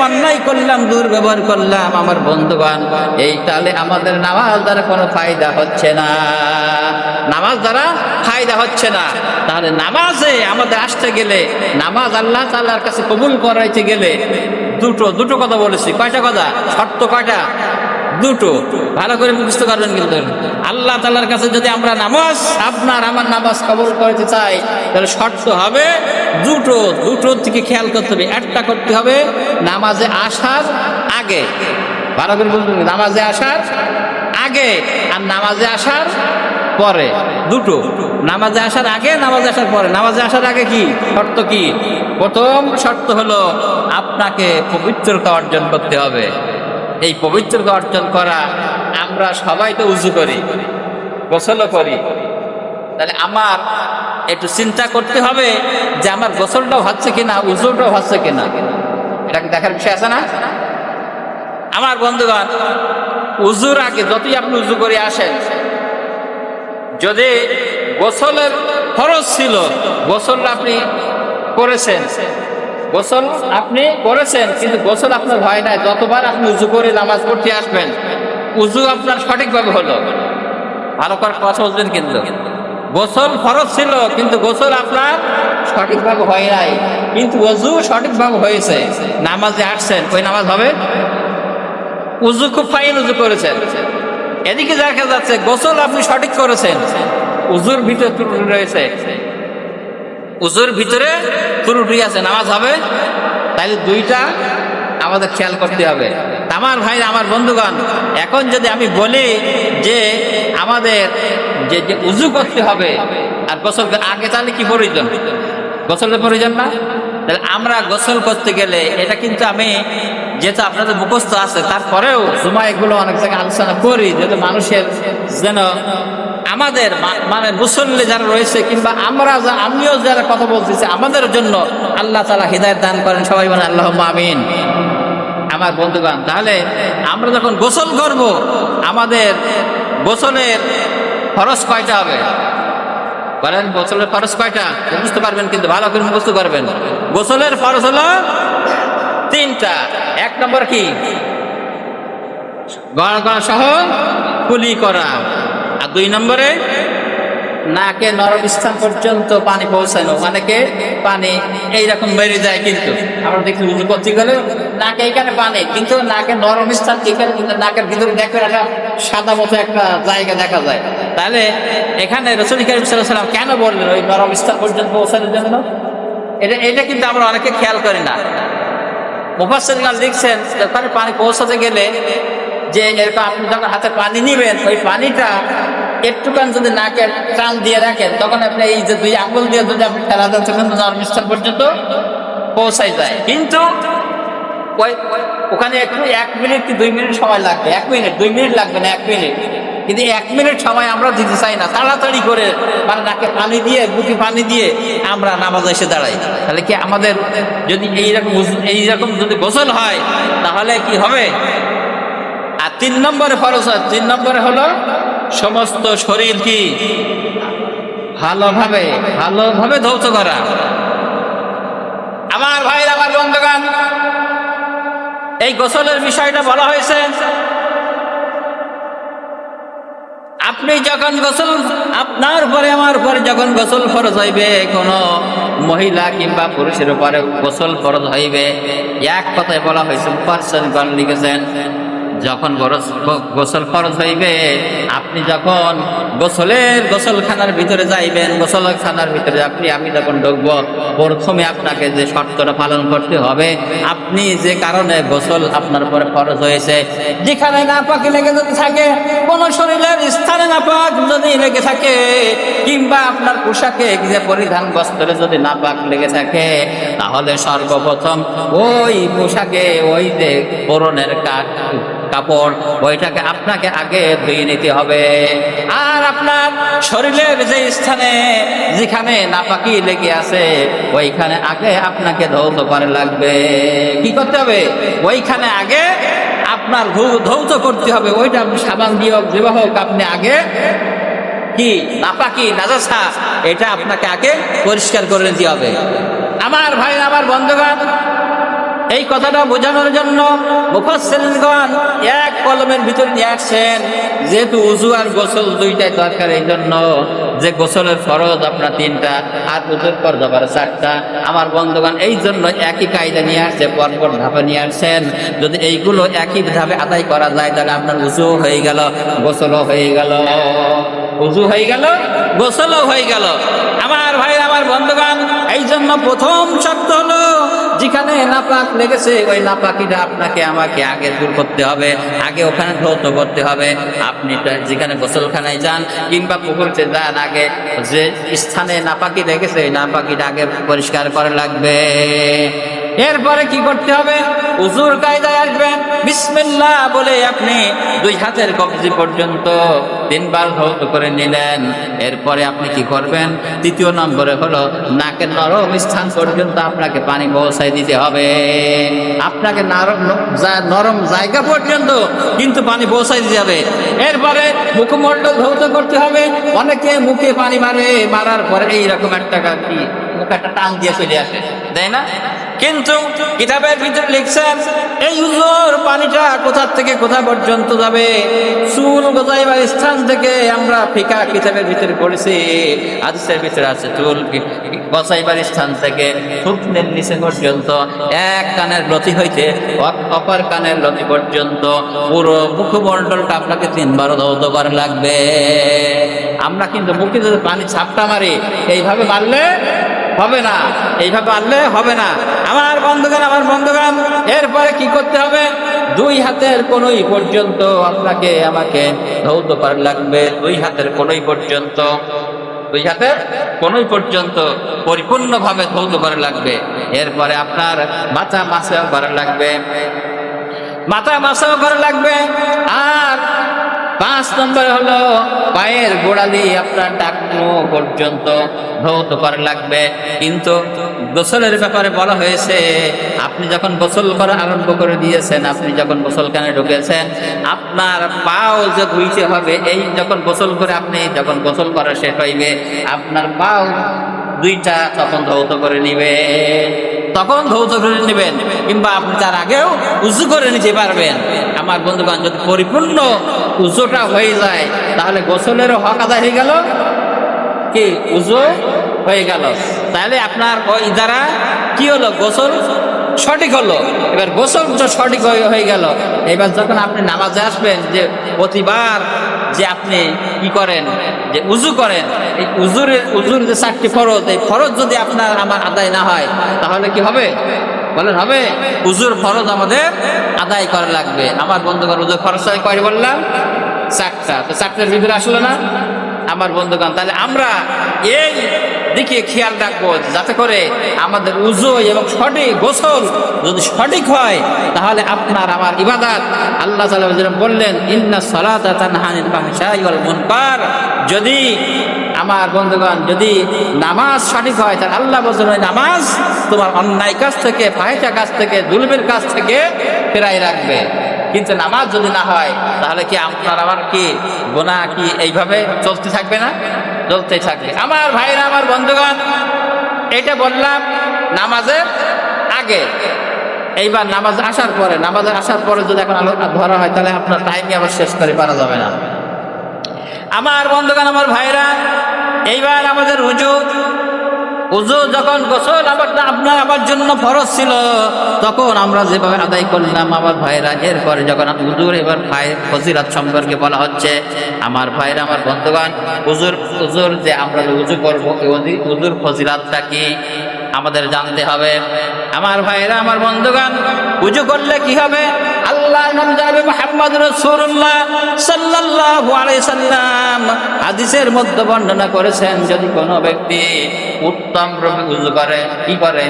অন্যায় করলাম, দুর্ব্যবহার করলাম। আমার বন্ধুবান এই তাহলে আমাদের নামাজ দ্বারা কোনো ফায়দা হচ্ছে না। নামাজ দ্বারা ফায়দা হচ্ছে না। তাহলে নামাজে আমাদের আসতে গেলে, নামাজ আল্লাহ তাল্লাহর কাছে কবুল করাইতে গেলে দুটো দুটো কথা বলেছি। কয়টা কথা? শর্ত কয়টা? দুটো ভালো করে মুখস্থ করবেন কিন্তু। আল্লাহ তাল্লাহর কাছে যদি আমরা নামাজ, আপনার আমার নামাজ কবল করতে চাই, তাহলে শর্ত হবে দুটো দুটোর দিকে খেয়াল করতে হবে, একটা করতে হবে নামাজে আসার আগে। ভালো করে বুঝবেন নামাজে আসার আগে আর নামাজে আসার পরে। দুটো নামাজে আসার আগে, নামাজে আসার পরে। নামাজে আসার আগে কি? শর্ত কি? প্রথম শর্ত হলো আপনাকে পবিত্রতা অর্জন করতে হবে। এই পবিত্রতা অর্জন করা আমরা সবাই তো উজু করি, গোসলও করি। তাহলে আমার একটু চিন্তা করতে হবে যে আমার গোসলটাও হচ্ছে কিনা, উজুটাও হচ্ছে কিনা। এটা দেখার বিষয় আছে না? আমার বন্ধুগণ, উজুর আগে যতই আপনি উজু করে আসেন, যদি গোসলের খরচ ছিল গোসল আপনি করেছেন গোসল আপনি করেছেন, কিন্তু গোসল আপনার হয় নাই। যতবার আপনি উজু করে নামাজ পড়তে আসবেন, উজু আপনার সঠিকভাবে হলো। ভালো করে কথা বলবেন কিন্তু। গোসল ফরজ ছিল, কিন্তু গোসল আপনার সঠিকভাবে হয় নাই। কিন্তু অজু সঠিকভাবে হয়েছে। নামাজে আসছেন, ওই নামাজ হবে? উজু খুব ফাইন উজু করেছেন। এদিকে দেখা যাচ্ছে, গোসল আপনি সঠিক করেছেন। উজুর ভিতরে রয়েছে। উজুর ভিতরে ত্রুটি আছে, নামাজ হবে তাহলে দুইটা আমাদের খেয়াল করতে হবে। আমার ভাই আমার বন্ধুগণ, এখন যদি আমি বলি যে আমাদের যে যে উজু করতে হবে আর গোসল আগে, তাহলে কি প্রয়োজন? গোসলের প্রয়োজন না? তাহলে আমরা গোসল করতে গেলে এটা কিন্তু আমি যেহেতু আপনাদের মুখস্থ আছে, তারপরেও জুমা এগুলো অনেক জায়গায় আলোচনা করি, যেহেতু মানুষের যেন আমাদের মানে মুসল্লি যারা রয়েছে কিংবা আমরা যা- আমিও যারা কথা বলতেছি, আমাদের জন্য আল্লাহ তালা হৃদায়ত দান করেন। সবাই মানে আল্লাহ আমিন। আমার বন্ধুগণ, তাহলে আমরা যখন গোসল করব, আমাদের গোসলের খরচ কয়টা হবে? বলেন, গোসলের খরচ কয়টা? বুঝতে পারবেন, কিন্তু ভালো করে মুখস্থ করবেন। গোসলের খরচ হলো তিনটা। এক নম্বর কি? গড়া করা সহ কুলি করা। দুই নম্বরে? নাকে নরম স্থান পর্যন্ত পানি পৌঁছানো অনেকে পানি। এইরকম বেরিয়ে যায় কিন্তু। আমরা দেখি করতে গেলে নাকে এখানে পানি কিন্তু নাকে নরম স্থান এখানে কিন্তু নাকের ভিতরে দেখবেন একটা সাদা মতো একটা জায়গা দেখা যায়। তাহলে এখানে রসুল করিম সাল্লাম কেন বললেন ওই নরম স্থান পর্যন্ত পৌঁছানোর জন্য? এটা এটা কিন্তু আমরা অনেকে খেয়াল করি না। মুফাসের গান লিখছেন ওখানে পানি পৌঁছাতে গেলে যে এরকম আপনি যখন হাতে পানি নিবেন ওই পানিটা একটুখান যদি নাকে টান দিয়ে রাখেন, তখন আপনি এই যে দুই আঙুল দিয়ে যদি আপনি দেন তখন নরমিস্টার পর্যন্ত পৌঁছাই যায়। কিন্তু ওখানে একটু এক মিনিট কি দুই মিনিট সময় লাগবে? এক মিনিট, দুই মিনিট লাগবে না, এক মিনিট। কিন্তু এক মিনিট সময় আমরা দিতে চাই না। তাড়াতাড়ি করে মানে নাকে পানি দিয়ে, বুকে পানি দিয়ে আমরা নামাজে এসে দাঁড়াই। তাহলে কি আমাদের যদি এইরকম এইরকম যদি গোসল হয়, তাহলে কি হবে? আর তিন নম্বরে ফরজ হয়। তিন নম্বরে হলো সমস্ত শরীর কি? ভালোভাবে ভালোভাবে ধৌত করা। আমার ভাই আমার বন্ধুগান এই গোসলের বিষয়টা বলা হয়েছে, আপনি যখন গোসল, আপনার পরে আমার পরে যখন গোসল ফরজ হইবে, কোনো মহিলা কিংবা পুরুষের উপরে গোসল ফরজ হইবে। এক কথায় বলা হয়েছে পার্সন গণ লিখেছেন যখন গোসল ফরজ হইবে, আপনি যখন গোসলের গোসলখানার ভিতরে যাইবেন, গোসলখানার ভিতরে আপনি আমি যখন ঢুকবো, প্রথমে আপনাকে যে শর্তটা পালন করতে হবে, আপনি যে কারণে গোসল আপনার উপরে ফরজ হয়েছে, যেখানে না পাকি লেগে যদি থাকে, কোন শরীরের স্থানে না পাক যদি লেগে থাকে, কিংবা আপনার পোশাকে যে পরিধান বস্ত্রে যদি না পাক লেগে থাকে, তাহলে সর্বপ্রথম ওই পোশাকে, ওই যে পরনের কাঠ কাপড় ওইটাকে আপনাকে আগে ধুয়ে নিতে হবে। আর আপনার শরীরের যে স্থানে যেখানে নাপাকি লেগে আছে, ওইখানে আগে আপনাকে ধৌত করে লাগবে। কি করতে হবে? ওইখানে আগে আপনার ধৌত করতে হবে। ওইটা আপনি সাবান দিয়ে হোক হোক আপনি আগে কি? নাপাকি নাজাসা, এটা আপনাকে আগে পরিষ্কার করে নিতে হবে। আমার ভাই, আমার বন্ধুগণ এই কথাটা বোঝানোর জন্য মুফাসসিরিনগণ এক কলমের ভিতর নিয়ে আসছেন, যেহেতু উজু আর গোসল দুইটাই দরকার এই জন্য। যে গোসলের ফরজ, আপনার তিনটা, আর উজুর পর যাবার চারটা। আমার বন্ধুগণ, এই জন্য একই কায়দা নিয়ে আসছে, পরপর ধাপে নিয়ে আসছেন। যদি এইগুলো একই ধাপে আদায় করা যায়, তাহলে আপনার উজু হয়ে গেল, গোসলও হয়ে গেল। উজু হয়ে গেল, গোসলও হয়ে গেল। আমার ভাই আমার বন্ধুগণ এই জন্য প্রথম শর্ত হলো, যেখানে নাপাক লেগেছে, ওই নাপাকিটা আপনাকে আমাকে আগে দূর করতে হবে, আগে ওখানে ধৌত করতে হবে। আপনি যেখানে গোসলখানায় যান, কিংবা পুকুরতে যান আগে, যে স্থানে নাপাকি লেগেছে, ওই নাপাকিটা আগে পরিষ্কার করা লাগবে। এরপরে কি করতে হবে? উজুর কায়দায় আসবেন বিসমিল্লাহ বলে আপনি দুই হাতের কবজি পর্যন্ত তিনবার ধৌত করে নিলেন। এরপরে আপনি কি করবেন? তৃতীয় নম্বরে হলো, নাকের নরম স্থান পর্যন্ত আপনাকে পানি পৌঁছায় দিতে হবে। আপনাকে নরম জায়গা পর্যন্ত কিন্তু পানি পৌঁছায় দিতে হবে। এরপরে মুখমণ্ডল ধৌত করতে হবে। অনেকে মুখে পানি মারে, মারার পরে এইরকম একটা কি, মুখে একটা টান দিয়ে চলে আসে। তাই না? কিন্তু কিতাবের ভিতরে লিখছেন, এই উজোর পানিটা কোথা থেকে কোথা পর্যন্ত যাবে? চুল গোজাইবার স্থান থেকে আমরা ফিকা কিতাবের ভিতরে পড়েছি আদিসের ভিতরে আছে, চুল গজাইবার স্থান থেকে থুতনের নিচে পর্যন্ত, এক কানের লতি হইতে অপর কানের লতি পর্যন্ত, পুরো মুখমণ্ডলটা আপনাকে তিনবার করা লাগবে। আমরা কিন্তু মুখে যদি পানি ছাপটা মারি, এইভাবে মারলে হবে না। এইভাবে আনলে হবে না। আমার বন্ধুগান আমার বন্ধুগান এরপরে কি করতে হবে? দুই হাতের কোনোই পর্যন্ত আপনাকে আমাকে ধৌত করা লাগবে। দুই হাতের কোনোই পর্যন্ত, দুই হাতের কোনোই পর্যন্ত পরিপূর্ণভাবে ধৌত করা লাগবে। এরপরে আপনার মাথা মাসা করা লাগবে। মাথা মাসাও করা লাগবে। আর পাঁচ নম্বর হলো, পায়ের গোড়ালি আপনার ডাকনো পর্যন্ত ধৌত করা লাগবে। কিন্তু গোসলের ব্যাপারে বলা হয়েছে, আপনি যখন গোসল করা আরম্ভ করে দিয়েছেন, আপনি যখন গোসলখানে ঢুকেছেন, আপনার পাও যে ধুইতে হবে, এই যখন গোসল করে আপনি যখন গোসল করা শেষ হইবে, আপনার পাও দুইটা তখন ধৌত করে নিবে। তখন ধৌত করে নেবেন, কিংবা আপনি তার আগেও উঁচু করে নিতে পারবেন। আমার বন্ধুগণ, যদি পরিপূর্ণ উজুটা হয়ে যায়, তাহলে গোসলেরও হক আদায় হয়ে গেল? কি, উজু হয়ে গেল। তাহলে আপনার ওই দ্বারা কি হলো? গোসল সঠিক হলো। এবার গোসল সঠিক হয়ে হয়ে গেল। এবার যখন আপনি নামাজে আসবেন, যে প্রতিবার যে আপনি কি করেন, যে উজু করেন, এই উজুরের উজুর যে চারটি ফরজ, এই ফরজ যদি আপনার আমার আদায় না হয়, তাহলে কি হবে? বলেন, হবে। উজুর ফরজ আমাদের আদায় করা লাগবে। আমার বন্ধুগণ, উজুর ফরজ করে বললাম? চারটা। তো চারটার ভিতরে আসলো না? আমার বন্ধুগণ, তাহলে আমরা এই দিকে খেয়াল রাখব যাতে করে আমাদের উজু এবং সঠিক গোসল যদি সঠিক হয়, তাহলে আপনার আমার ইবাদত। আল্লাহ বললেন ইন্না সালাতা যদি আমার বন্ধুগণ, যদি নামাজ সঠিক হয়, তাহলে আল্লাহ বলছেন, ওই নামাজ তোমার অন্যায় কাজ থেকে, ফাহিশা কাজ থেকে, জুলমের কাজ থেকে ফেরাই রাখবে কিন্তু নামাজ যদি না হয়, তাহলে কি আপনার আমার কি গোনা কি এইভাবে চলতে থাকবে না? চলতে থাকবে। আমার ভাইরা, আমার বন্ধুগণ, এটা বললাম নামাজের আগে। এইবার নামাজ আসার পরে, নামাজে আসার পরে যদি এখন আলো ধরা হয়, তাহলে আপনার টাইমই আবার শেষ করে পারা যাবে না। আমার বন্ধুগণ, আমার ভাইরা এইবার আমাদের উজু উজু যখন গোসল আবার আপনার আমার জন্য ফরজ ছিল, তখন আমরা যেভাবে আদায় করলাম আমার ভাইরা। এরপরে যখন উজুর এবার ভাই ফজিরাত সম্পর্কে বলা হচ্ছে, আমার ভাইরা, আমার বন্ধুগণ উজুর উজুর যে আমরা উজু করব উজুর ফজিরাতটা কি আমাদের জানতে হবে। আমার ভাইরা, আমার বন্ধুগান উজু করলে কি হবে? আল্লাহ নাম যাবে মোহাম্মদ রসুল্লাহ সাল্লাল্লাহু আলাইহি সাল্লাম। হাদিসের মধ্যে বর্ণনা করেছেন, যদি কোনো ব্যক্তি উত্তম রূপে উজু করে কি করে?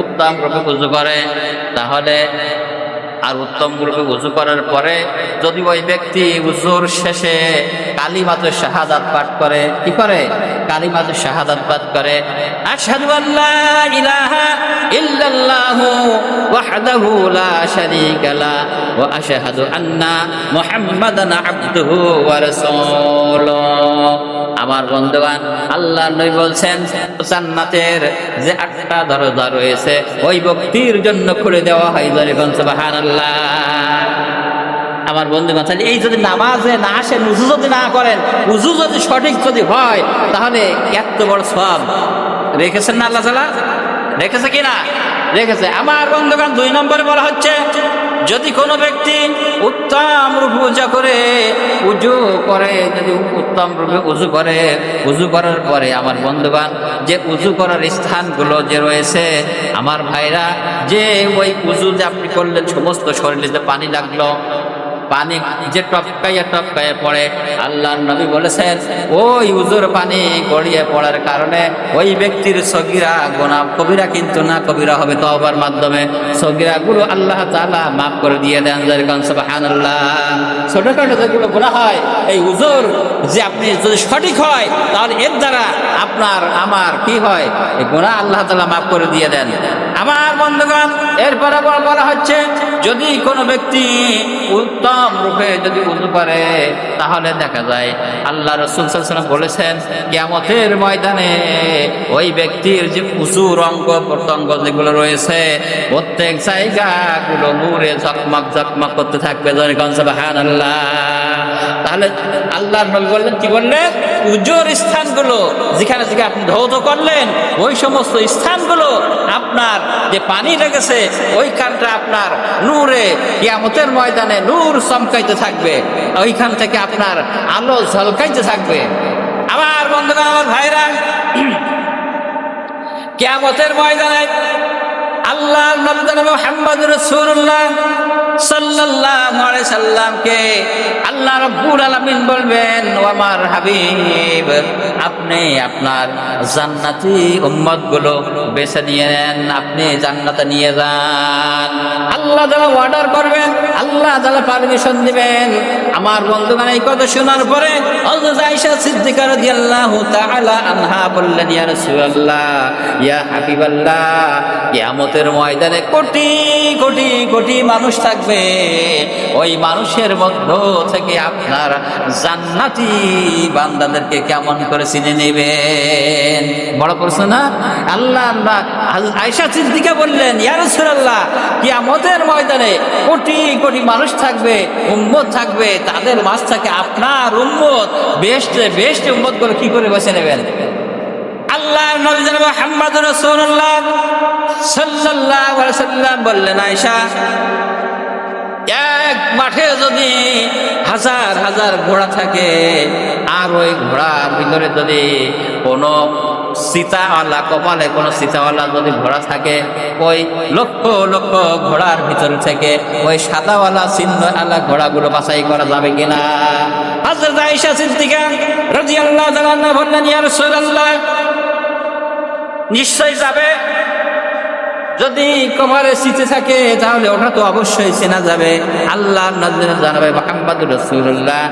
উত্তম রূপে উজু করে তাহলে আর উত্তম রূপে উজু করার পরে যদি ওই ব্যক্তি উজুর শেষে কালিমাতুর শাহাদাত পাঠ করে, কি করে? কালিমাতুর শাহাদাত পাঠ করে আমার বন্ধুগণ, আল্লাহ নই বলছেন, জান্নাতের যে আটটা দরজা রয়েছে, ওই ব্যক্তির জন্য খুলে দেওয়া হয় সুবহান আল্লাহ। আমার বন্ধু তাহলে এই যদি নামাজে না আসেন, উজু যদি না করেন, উজু যদি সঠিক যদি হয়, তাহলে এত বড় সব রেখেছেন না আল্লাহ রেখেছে কিনা? রেখেছে। আমার বন্ধুগণ, দুই নম্বরে বলা হচ্ছে যদি কোনো ব্যক্তি উত্তম রূপে উজা করে, উজু করে, যদি উত্তম রূপে উজু করে, উজু করার পরে আমার বন্ধুবান যে উজু করার স্থানগুলো যে রয়েছে, আমার ভাইরা, যে ওই উজু যে আপনি করলেন, সমস্ত শরীরে যে পানি লাগল পানি যে টপকাইয়া টপকাইয়া পড়ে, আল্লাহ নবী বলেছেন ওই উজুর পানি গড়িয়ে পড়ার কারণে ওই ব্যক্তির সগিরা, গোনা কবিরা কিন্তু না কবিরা হবে তবার মাধ্যমে। সগিরা গুলো আল্লাহ তাআলা মাফ করে দিয়ে দেন যেগুলো গোনা হয়, এই উজুর যে আপনি যদি সঠিক হয়, তাহলে এর দ্বারা আপনার, আমার কি হয় গোনা আল্লাহ তাআলা মাফ করে দিয়ে দেন। আমার বন্ধুগণ, এরপরে বলা হচ্ছে, যদি কোনো ব্যক্তি উত্তম রূপে যদি উজু করে, তাহলে দেখা যায় আল্লাহ রসুল বলেছেন, কিয়ামতের ময়দানে ওই ব্যক্তির যে উঁচুর অঙ্গ, প্রত্যঙ্গ যেগুলো রয়েছে, প্রত্যেক জায়গাগুলো নূরে ঝকমক ঝকমক করতে থাকবে। জনগণ সুবহান আল্লাহ তাহলে আল্লাহ নবী বললেন, কি বললেন উজ্জ্বল স্থানগুলো যেখানে থেকে আপনি ধৌত করলেন, ওই সমস্ত স্থানগুলো আপনার যে পানি লেগেছে ওই কানটা আপনার নূরে কিয়ামতের ময়দানে নূর চমকাইতে থাকবে, ওইখান থেকে আপনার আলো ঝলকাইতে থাকবে। আমার বন্ধুরা আমার ভাইরা, কিয়ামতের ময়দানে আল্লাহ মোহাম্মদ রসুল্লাহ সাল্লামকে আল্লাহ রাব্বুল আলামিন বলবেন ও আমার হাবিব, আপনি আপনার জান্নাতি উম্মতগুলো বেছে নিয়ে নেন, আপনি জান্নাতে নিয়ে যান। আল্লাহ তাআলা অর্ডার করবেন, আল্লাহ তাআলা পারমিশন দিবেন। আমার বন্ধুগণ, এই কথা শোনার পরে আয়েশা সিদ্দিকা রাদিয়াল্লাহু তাআলা আনহা বললেন, ইয়া রাসূলুল্লাহ, ইয়া হাবিবাল্লাহ কিয়ামতের ময়দানে কোটি কোটি কোটি মানুষ থাকবে। ওই মানুষের মধ্য থেকে আপনার জান্নাতি বান্দাদেরকে কেমন করে চিনে নেবেন? বড় প্রশ্ন না? আল্লাহ আল্লাহ আয়সা সিদ্দিকা বললেন, ইয়া রাসূলুল্লাহ, কিয়ামতের ময়দানে কোটি কোটি মানুষ থাকবে, উম্মত থাকবে। তাদের মাছ থেকে আপনার উম্মত বেস্ট বেস্ট উম্মত করে কি করে বেছে নেবেন? আল্লাহ নবী জনাব মুহাম্মদ রাসূলুল্লাহ সাল্লাল্লাহু আলাইহি সাল্লাম বললেন, আয়েশা, এক মাঠে যদি হাজার হাজার ঘোড়া থাকে আর ওই ঘোড়ার ভিতরে যদি কোনো সীতাওয়ালা, কপালে কোনো সীতাওয়ালা যদি ঘোড়া থাকে, ওই লক্ষ লক্ষ ঘোড়ার ভিতর থেকে ওই সাদাওয়ালা চিহ্ন আলা ঘোড়াগুলো বাছাই করা যাবে কিনা? হযরত আয়েশা সিদ্দিকা রাদিয়াল্লাহু তাআলা বললেন, ইয়া রাসূলুল্লাহ নিশ্চয় যাবে। যদি কপালে শীতে থাকে, তাহলে ওটা তো অবশ্যই চেনা যাবে। আল্লাহ নজরে জানাবে মোহাম্মদ রসুল্লাহ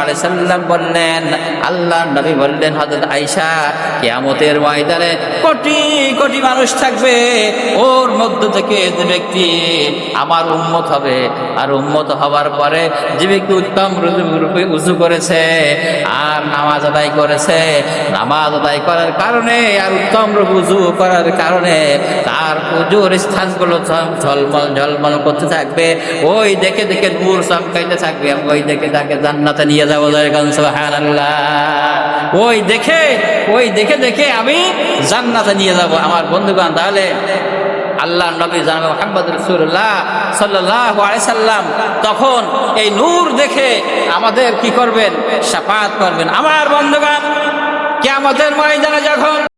আলাইহি সাল্লাম বললেন আল্লাহ নবী বললেন, হযরত আয়েশা, কিয়ামতের ময়দানে কোটি কোটি মানুষ থাকবে, ওর মধ্য থেকে যে ব্যক্তি আমার উম্মত হবে, আর উম্মত হওয়ার পরে যে ব্যক্তি উত্তম রূপে উজু করেছে, আর নামাজ আদায় করেছে, নামাজ আদায় করার কারণে, আর উত্তম রূপে উজু করার কারণে তার পুজোর স্থানগুলো ঝল- ঝলমল ঝলমল করতে থাকবে। ওই দেখে দেখে নূর চমকাইতে থাকবে। ওই দেখে তাকে জান্নাতে নিয়ে যাব ওই দেখে ওই দেখে দেখে আমি জান্নাতে নিয়ে যাব। আমার বন্ধুগণ, তাহলে আল্লাহ নবী জানাবে মোহাম্মদ রসুল্লাহ সাল্লাহ সাল্লাম। তখন এই নূর দেখে আমাদের কি করবেন? সাফাত করবেন। আমার বন্ধুগণ কে আমাদের ময়দানে যখন